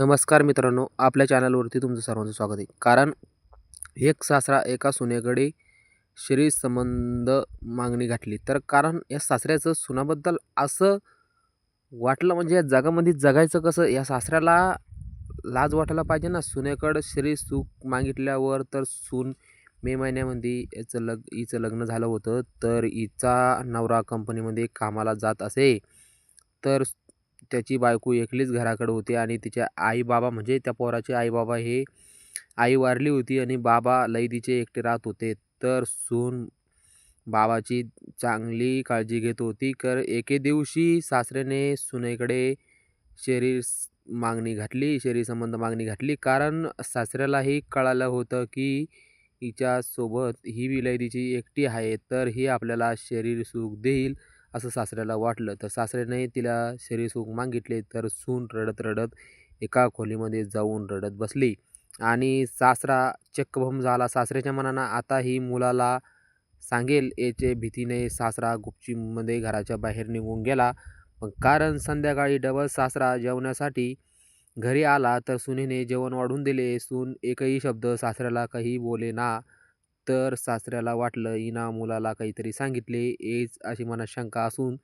नमस्कार मित्रांनो आपल्या चॅनलवरती तुमचं सर्वांचं स्वागत आहे. कारण एक सासरा एका सुनेकडे शरीर संबंध मागणी घातली. तर कारण या सासऱ्याचं सुनाबद्दल असं वाटलं म्हणजे या जगामध्ये जगायचं कसं? या सासऱ्याला लाज वाटायला पाहिजे ना. सुनेकडं शरीर सुख मागितल्यावर तर सून मे महिन्यामध्ये याचं लग हिचं लग्न झालं होतं. तर हिचा नवरा कंपनीमध्ये कामाला जात असे. तर त्याची बायको एकलीच घराकडे होती आणि तिच्या आई बाबा म्हणजे त्या पोराचे आई बाबा हे आई वारली होती आणि बाबा लैदीचे एकटे राहत होते. तर सून बाबाची चांगली काळजी घेत होती. तर एके दिवशी सासऱ्याने सुनेकडे शरीर मागणी घातली शरीरसंबंध मागणी घातली. कारण सासऱ्यालाही कळालं होतं की हिच्यासोबत ही विलयदीची एकटी आहे. तर ही आपल्याला शरीर सुख देईल. असं सासऱ्याला वाटलं. तर सासऱ्याने तिला शरीर सुख मागितले तर सून रडत रडत एका खोलीमध्ये जाऊन रडत बसली. आणि सासरा चक्कभम झाला. सासऱ्याच्या मनानं आता ही मुलाला सांगेल याचे भीतीने सासरा गुपचीमध्ये घराच्या बाहेर निघून गेला. पण कारण संध्याकाळी डबल सासरा जेवण्यासाठी घरी आला तर सुनेने जेवण वाढून दिले. सून एकही शब्द सासऱ्याला काही बोले ना. तर सासऱ्याला वाटलं इना मुलाला काहीतरी सांगितले हेच अशी मनात शंका असून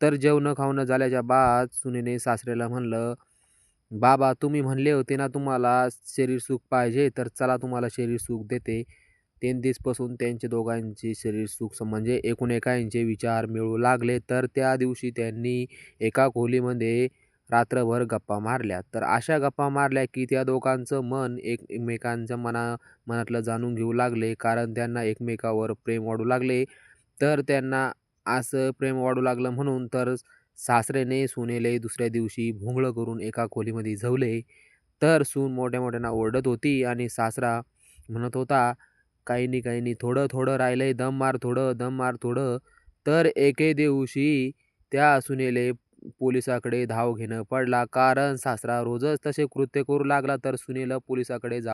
तर जेवणं खावणं झाल्याच्या बाद सुनेने सासऱ्याला म्हणलं बाबा तुम्ही म्हणले होते ना तुम्हाला शरीर सुख पाहिजे तर चला तुम्हाला शरीर सुख देते. तीन दिवसपासून त्यांचे दोघांचे शरीर सुख म्हणजे एकूण एकांचे विचार मिळू लागले. तर त्या दिवशी त्यांनी एका खोलीमध्ये रात्रभर गप्पा मारल्या. तर अशा गप्पा मारल्या की त्या दोघांचं मन एक एकमेकांच्या मना मनातलं जाणून घेऊ लागले. कारण त्यांना एकमेकावर प्रेम वाढू लागले. तर त्यांना असं प्रेम वाढू लागलं म्हणून तर सासरेने सुनेले दुसऱ्या दिवशी भोंगळं करून एका खोलीमध्ये झवले. तर सून मोठ्या मोठ्यानं ओरडत होती आणि सासरा म्हणत होता काही नाही काही नाही थोडं थोडं राहिलंय दम मार थोडं दम मार थोडं. तर एके दिवशी त्या सुनेले पोलिसाकडे धाव घेणं पडला. कारण सासरा रोजच तसे कृत्य करू लागला तर सुनेला पोलिसाकडे जा